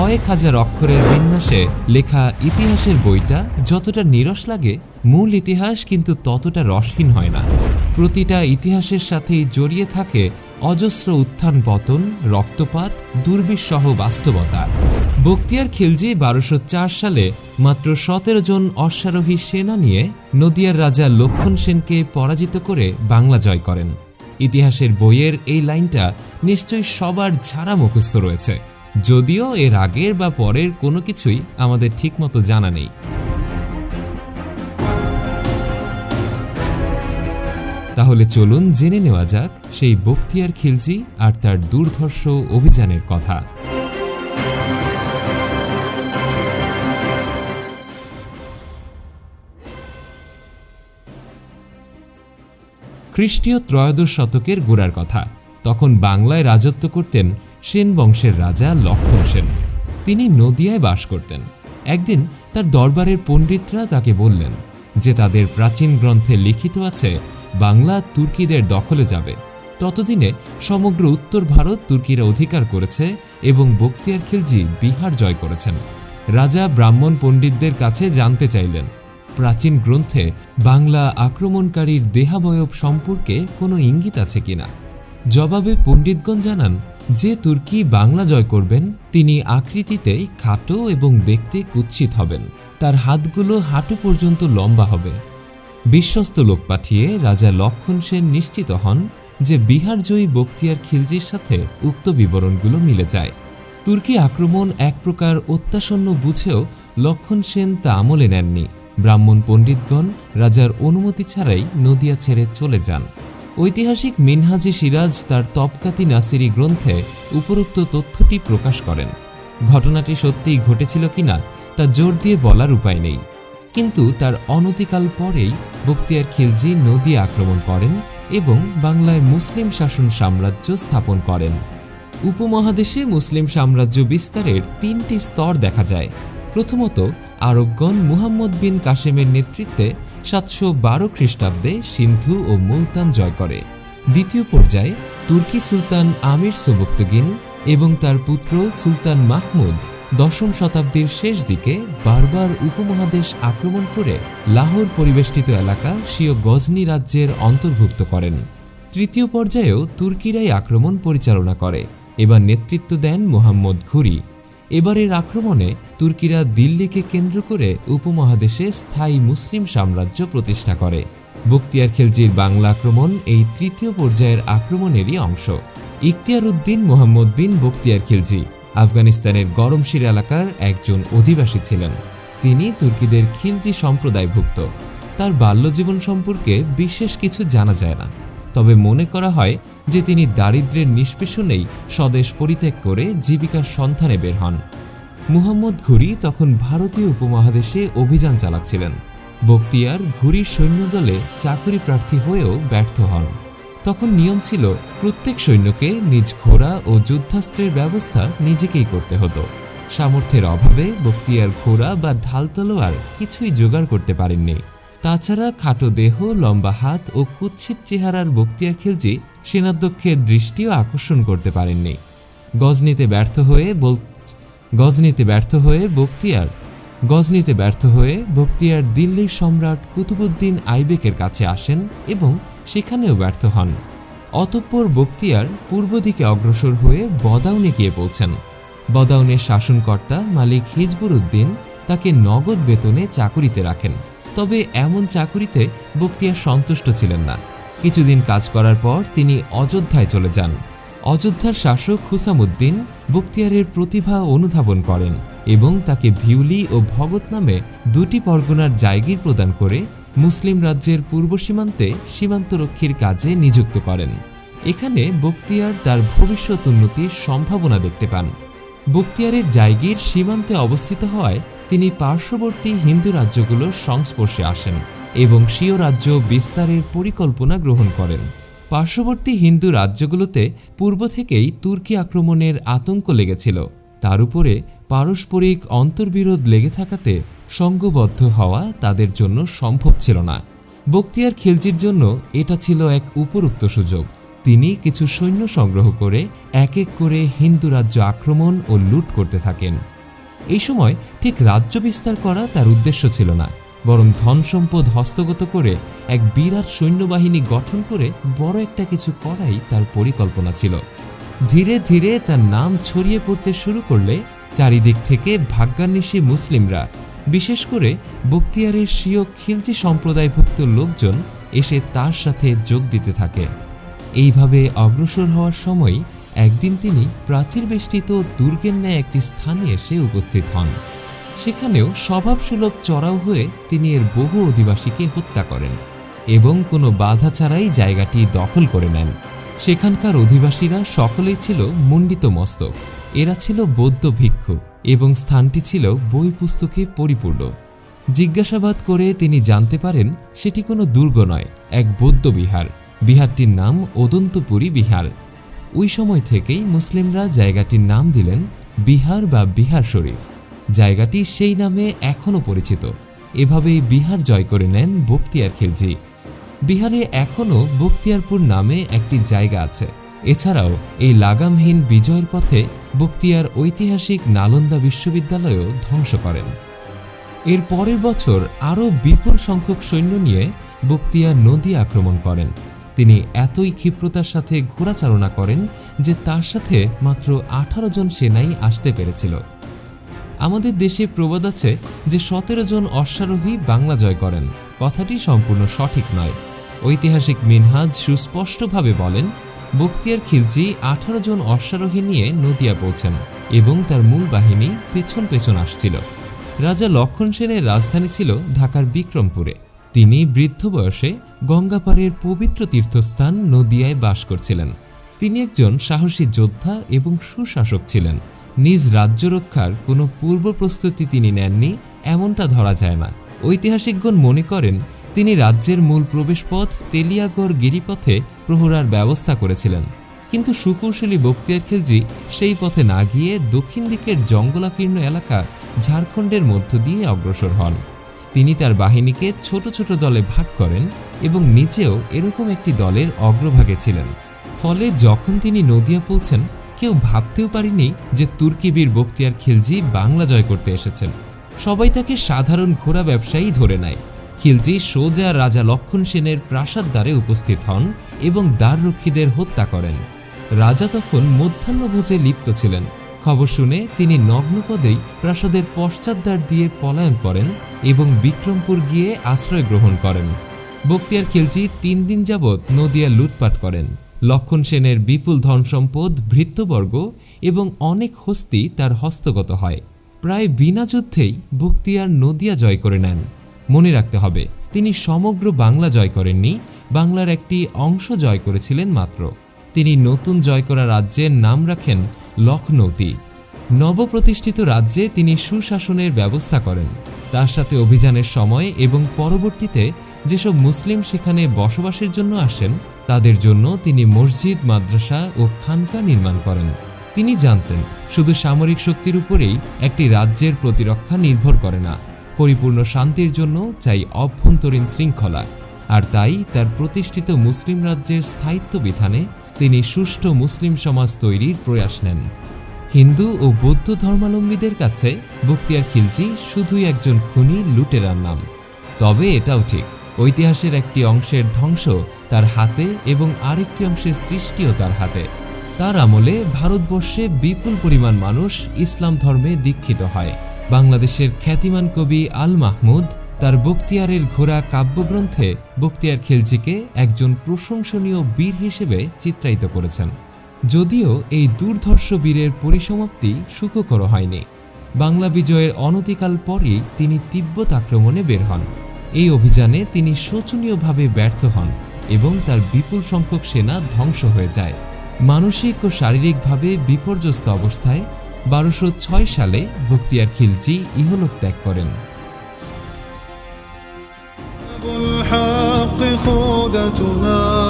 কয়েক হাজার অক্ষরের বিন্যাসে লেখা ইতিহাসের বইটা যতটা নিরস লাগে, মূল ইতিহাস কিন্তু ততটা রসহীন হয় না। প্রতিটা ইতিহাসের সাথেই জড়িয়ে থাকে অজস্র উত্থান পতন, রক্তপাত, দুর্বিষহ বাস্তবতা। বক্তিয়ার খিলজি বারোশো সালে মাত্র সতেরো জন অশ্বারোহী সেনা নিয়ে নদিয়ার রাজা লক্ষণ সেনকে পরাজিত করে বাংলা জয় করেন। ইতিহাসের বইয়ের এই লাইনটা নিশ্চয়ই সবার ঝাড়া মুখস্থ রয়েছে। যদিও এর আগের বা পরের কোনো কিছুই আমাদের ঠিকমতো জানা নেই। তাহলে চলুন জেনে নেওয়া যাক সেই বক্তিয়ার খিলজি আর তার দুর্ধর্ষ অভিযানের কথা। খ্রিস্টীয় ত্রয়োদশ শতকের গোড়ার কথা। তখন বাংলায় রাজত্ব করতেন সেন বংশের রাজা লক্ষণ সেন। তিনি নদিয়ায় বাস করতেন। একদিন তার দরবারের পণ্ডিতরা তাকে বললেন যে তাদের প্রাচীন গ্রন্থে লিখিত আছে, বাংলা তুর্কিদের দখলে যাবে। ততদিনে সমগ্র উত্তর ভারত তুর্কিরা অধিকার করেছে এবং বক্তিয়ার খিলজি বিহার জয় করেছেন। রাজা ব্রাহ্মণ পণ্ডিতদের কাছে জানতে চাইলেন, প্রাচীন গ্রন্থে বাংলা আক্রমণকারীর দেহাবয়ব সম্পর্কে কোনো ইঙ্গিত আছে কিনা? জবাবে পণ্ডিতগণ জানান যে তুর্কি বাংলা জয় করবেন, তিনি আকৃতিতেই খাটো এবং দেখতে কুৎসিত হবেন। তার হাতগুলো হাঁটু পর্যন্ত লম্বা হবে। বিশ্বস্ত লোক পাঠিয়ে রাজা লক্ষণ সেন নিশ্চিত হন যে বিহারজয়ী বক্তিয়ার খিলজির সাথে উক্ত বিবরণগুলো মিলে যায়। তুর্কি আক্রমণ এক প্রকার অত্যাসন্ন বুঝেও লক্ষণ সেন তা আমলে নেননি। ব্রাহ্মণ পণ্ডিতগণ রাজার অনুমতি ছাড়াই নদিয়া ছেড়ে চলে যান। ঐতিহাসিক মিনহাজি সিরাজ তার তপকাতি নাসিরি গ্রন্থে উপরোক্ত তথ্যটি প্রকাশ করেন। ঘটনাটি সত্যিই ঘটেছিল কিনা তা জোর দিয়ে বলার উপায় নেই। কিন্তু তার অনতিকাল পরেই বক্তিয়ার খিলজি নদী আক্রমণ করেন এবং বাংলায় মুসলিম শাসন সাম্রাজ্য স্থাপন করেন। উপমহাদেশে মুসলিম সাম্রাজ্য বিস্তারের তিনটি স্তর দেখা যায়। প্রথমত আরবগণ মুহাম্মদ বিন কাশেমের নেতৃত্বে সাতশো বারো খ্রিস্টাব্দে সিন্ধু ও মুলতান জয় করে। দ্বিতীয় পর্যায়ে তুর্কি সুলতান আমির সোবক্তগিন এবং তার পুত্র সুলতান মাহমুদ দশম শতাব্দীর শেষ দিকে বারবার উপমহাদেশ আক্রমণ করে লাহোর পরিবেষ্টিত এলাকা স্বীয় গজনি রাজ্যের অন্তর্ভুক্ত করেন। তৃতীয় পর্যায়েও তুর্কিরাই আক্রমণ পরিচালনা করে। এবার নেতৃত্ব দেন মোহাম্মদ ঘুরি। এবারের আক্রমণে তুর্কিরা দিল্লিকে কেন্দ্র করে উপমহাদেশে স্থায়ী মুসলিম সাম্রাজ্য প্রতিষ্ঠা করে। বক্তিয়ার খিলজির বাংলা আক্রমণ এই তৃতীয় পর্যায়ের আক্রমণেরই অংশ। ইখতিয়ার উদ্দিন মোহাম্মদ বিন বক্তিয়ার খিলজি আফগানিস্তানের গরমশির এলাকার একজন অধিবাসী ছিলেন। তিনি তুর্কিদের খিলজি সম্প্রদায়ভুক্ত। তার বাল্যজীবন সম্পর্কে বিশেষ কিছু জানা যায় না। তবে মনে করা হয় যে তিনি দারিদ্র্যের নিষ্পেষণেই স্বদেশ পরিত্যাগ করে জীবিকার সন্ধানে বের হন। মুহাম্মদ ঘুরি তখন ভারতীয় উপমহাদেশে অভিযান চালাচ্ছিলেন। বক্তিয়ার ঘুরির সৈন্যদলে চাকরি প্রার্থী হয়েও ব্যর্থ হন। তখন নিয়ম ছিল, প্রত্যেক সৈন্যকে নিজ ঘোড়া ও যুদ্ধাস্ত্রের ব্যবস্থা নিজেকেই করতে হতো। সামর্থ্যের অভাবে বক্তিয়ার ঘোড়া বা ঢাল তলোয়ার কিছুই জোগাড় করতে পারেননি। তাছাড়া খাটো দেহ, লম্বা হাত ও কুৎসিত চেহারার বক্তিয়ার খিলজি সেনাধ্যক্ষের দৃষ্টিও আকর্ষণ করতে পারেননি। গজনিতে ব্যর্থ হয়ে বল গজনিতে ব্যর্থ হয়ে বক্তিয়ার গজনিতে ব্যর্থ হয়ে বক্তিয়ার দিল্লির সম্রাট কুতুবুদ্দিন আইবেকের কাছে আসেন এবং সেখানেও ব্যর্থ হন। অতঃপর বক্তিয়ার পূর্ব দিকে অগ্রসর হয়ে বদাউনে গিয়ে পৌঁছেন। বদাউনের শাসনকর্তা মালিক হিজবুর উদ্দিন তাকে নগদ বেতনে চাকুরিতে রাখেন। তবে এমন চাকুরিতে বক্তিয়ার সন্তুষ্ট ছিলেন না। কিছুদিন কাজ করার পর তিনি অযোধ্যায় চলে যান। অযোধ্যার শাসক হুসামুদ্দিন বক্তিয়ারের প্রতিভা অনুধাবন করেন এবং তাকে ভিউলি ও ভগত নামে দুটি পরগনার জায়গির প্রদান করে মুসলিম রাজ্যের পূর্ব সীমান্তে সীমান্তরক্ষীর কাজে নিযুক্ত করেন। এখানে বক্তিয়ার তার ভবিষ্যৎ উন্নতির সম্ভাবনা দেখতে পান। বক্তিয়ারের জায়গির সীমান্তে অবস্থিত হওয়ায় তিনি পার্শ্ববর্তী হিন্দু রাজ্যগুলোর সংস্পর্শে আসেন এবং স্বীয় রাজ্য বিস্তারের পরিকল্পনা গ্রহণ করেন। পার্শ্ববর্তী হিন্দু রাজ্যগুলোতে পূর্ব থেকেই তুর্কি আক্রমণের আতঙ্ক লেগেছিল। তার উপরে পারস্পরিক অন্তর্বিরোধ লেগে থাকাতে সঙ্গবদ্ধ হওয়া তাদের জন্য সম্ভব ছিল না। বক্তিয়ার খিলজির জন্য এটা ছিল এক উপরুক্ত সুযোগ। তিনি কিছু সৈন্য সংগ্রহ করে এক এক করে হিন্দু রাজ্য আক্রমণ ও লুট করতে থাকেন। এই সময় ঠিক রাজ্য বিস্তার করা তার উদ্দেশ্য ছিল না, বরং ধন সম্পদ হস্তগত করে এক বিরাট সৈন্যবাহিনী গঠন করে বড় একটা কিছু করাই তার পরিকল্পনা ছিল। ধীরে ধীরে তার নাম ছড়িয়ে পড়তে শুরু করলে চারিদিক থেকে ভাগ্যান্বেষী মুসলিমরা, বিশেষ করে বক্তিয়ারের স্বীয় খিলজি সম্প্রদায়ভুক্ত লোকজন এসে তার সাথে যোগ দিতে থাকে। এইভাবে অগ্রসর হওয়ার সময় একদিন তিনি প্রাচীর বেষ্টিত দুর্গের ন্যায় একটি স্থানে এসে উপস্থিত হন। সেখানেও স্বভাবসুলভ চড়াও হয়ে তিনি এর বহু অধিবাসীকে হত্যা করেন এবং কোনো বাধা ছাড়াই জায়গাটি দখল করে নেন। সেখানকার অধিবাসীরা সকলেই ছিল মুণ্ডিত মস্তক। এরা ছিল বৌদ্ধ ভিক্ষু এবং স্থানটি ছিল বই পুস্তকে পরিপূর্ণ। জিজ্ঞাসাবাদ করে তিনি জানতে পারেন, সেটি কোনো দুর্গ নয়, এক বৌদ্ধ বিহার। বিহারটির নাম ওদন্তপুরী বিহার। ওই সময় থেকেই মুসলিমরা জায়গাটির নাম দিলেন বিহার বা বিহার শরীফ। জায়গাটি সেই নামে এখনও পরিচিত। এভাবেই বিহার জয় করে নেন বক্তিয়ার খিলজি। বিহারে এখনও বক্তিয়ারপুর নামে একটি জায়গা আছে। এছাড়াও এই লাগামহীন বিজয়ের পথে বক্তিয়ার ঐতিহাসিক নালন্দা বিশ্ববিদ্যালয়ও ধ্বংস করেন। এর পরের বছর আরও বিপুল সংখ্যক সৈন্য নিয়ে বক্তিয়ার নদী আক্রমণ করেন। তিনি এতই ক্ষিপ্রতার সাথে ঘোরাচালনা করেন যে তার সাথে মাত্র আঠারো জন সেনাই আসতে পেরেছিল। আমাদের দেশে প্রবাদ আছে যে সতেরো জন অশ্বারোহী বাংলা জয় করেন। কথাটি সম্পূর্ণ সঠিক নয়। ঐতিহাসিক মিনহাজ সুস্পষ্টভাবে বলেন বক্তিয়ার খিলজি আঠারো জন অশ্বারোহী নিয়ে নদিয়া পৌঁছেন এবং তার মূল বাহিনী পেছন পেছন আসছিল। রাজা লক্ষণ সেনের রাজধানী ছিল ঢাকার বিক্রমপুরে। তিনি বৃদ্ধ বয়সে গঙ্গাপাড়ের পবিত্র তীর্থস্থান নদিয়ায় বাস করছিলেন। তিনি একজন সাহসী যোদ্ধা এবং সুশাসক ছিলেন। নিজ রাজ্য রক্ষার কোনো পূর্ব প্রস্তুতি তিনি নেননি, এমনটা ধরা যায় না। ঐতিহাসিকগণ মনে করেন, তিনি রাজ্যের মূল প্রবেশপথ তেলিয়াগড় গিরিপথে প্রহরার ব্যবস্থা করেছিলেন। কিন্তু সুকৌশলী বক্তিয়ার খিলজি সেই পথে না গিয়ে দক্ষিণ দিকের জঙ্গলাকীর্ণ এলাকা ঝাড়খণ্ডের মধ্য দিয়ে অগ্রসর হন। তিনি তার বাহিনীকে ছোট ছোট দলে ভাগ করেন এবং নিচেও এরকম একটি দলের অগ্রভাগে ছিলেন। ফলে যখন তিনি নদিয়া পৌঁছেন, কেউ ভাবতেও পারেনি যে তুর্কিবীর বক্তিয়ার খিলজি বাংলা জয় করতে এসেছেন। সবাই তাকে সাধারণ ঘোড়া ব্যবসায়ী ধরে নেয়। খিলজি সোজা রাজা লক্ষণ সেনের প্রাসাদ দ্বারে উপস্থিত হন এবং দ্বাররক্ষীদের হত্যা করেন। রাজা তখন মধ্যাহ্নভোজে লিপ্ত ছিলেন। খবর শুনে তিনি নগ্নপদেই প্রাসাদের পশ্চাৎদ্বার দিয়ে পলায়ন করেন এবং বিক্রমপুর গিয়ে আশ্রয় গ্রহণ করেন। বক্তিয়ার খিলজি তিন দিন যাবৎ নদিয়া লুটপাট করেন। লক্ষণ সেনের বিপুল ধনসম্পদ, ভৃত্যবর্গ এবং অনেক হস্তি তার হস্তগত হয়। প্রায় বিনা যুদ্ধেই বক্তিয়ার নদিয়া জয় করে নেন। মনে রাখতে হবে, তিনি সমগ্র বাংলা জয় করেননি, বাংলার একটি অংশ জয় করেছিলেন মাত্র। তিনি নতুন জয় করা রাজ্যের নাম রাখেন লখনৌতি নবপ্রতিষ্ঠিত রাজ্যে তিনি সুশাসনের ব্যবস্থা করেন। তার সাথে অভিযানের সময় এবং পরবর্তীতে যেসব মুসলিম সেখানে বসবাসের জন্য আসেন, তাদের জন্য তিনি মসজিদ, মাদ্রাসা ও খানকা নির্মাণ করেন। তিনি জানতেন, শুধু সামরিক শক্তির উপরেই একটি রাজ্যের প্রতিরক্ষা নির্ভর করে না, পরিপূর্ণ শান্তির জন্য চাই অভ্যন্তরীণ শৃঙ্খলা। আর তাই তার প্রতিষ্ঠিত মুসলিম রাজ্যের স্থায়িত্ব বিধানে তিনি সুষ্ঠু মুসলিম সমাজ তৈরির প্রয়াস নেন। হিন্দু ও বৌদ্ধ ধর্মাবলম্বীদের কাছে বক্তিয়ার খিলজি শুধুই একজন খুনি লুটেরার নাম। তবে এটাও ঠিক ঐতিহাসের একটি অংশের ধ্বংস তার হাতে এবং আরেকটি অংশের সৃষ্টিও তার হাতে। তার আমলে ভারতবর্ষে বিপুল পরিমাণ মানুষ ইসলাম ধর্মে দীক্ষিত হয়। বাংলাদেশের খ্যাতিমান কবি আল মাহমুদ তার বক্তিয়ারের ঘোড়া কাব্যগ্রন্থে বক্তিয়ার খিলজিকে একজন প্রশংসনীয় বীর হিসেবে চিত্রায়িত করেছেন। যদিও এই দুর্ধর্ষ বীরের পরিসমাপ্তি সুখকর হয়নি। বাংলা বিজয়ের অনতিকাল পরই তিনি তিব্বত আক্রমণে বের হন। এই অভিযানে তিনি শোচনীয়ভাবে ব্যর্থ হন এবং তার বিপুল সংখ্যক সেনা ধ্বংস হয়ে যায়। মানসিক ও শারীরিকভাবে বিপর্যস্ত অবস্থায় বারোশো সালে বক্তিয়ার খিলজি ইহলোক ত্যাগ করেন। 苦的多了。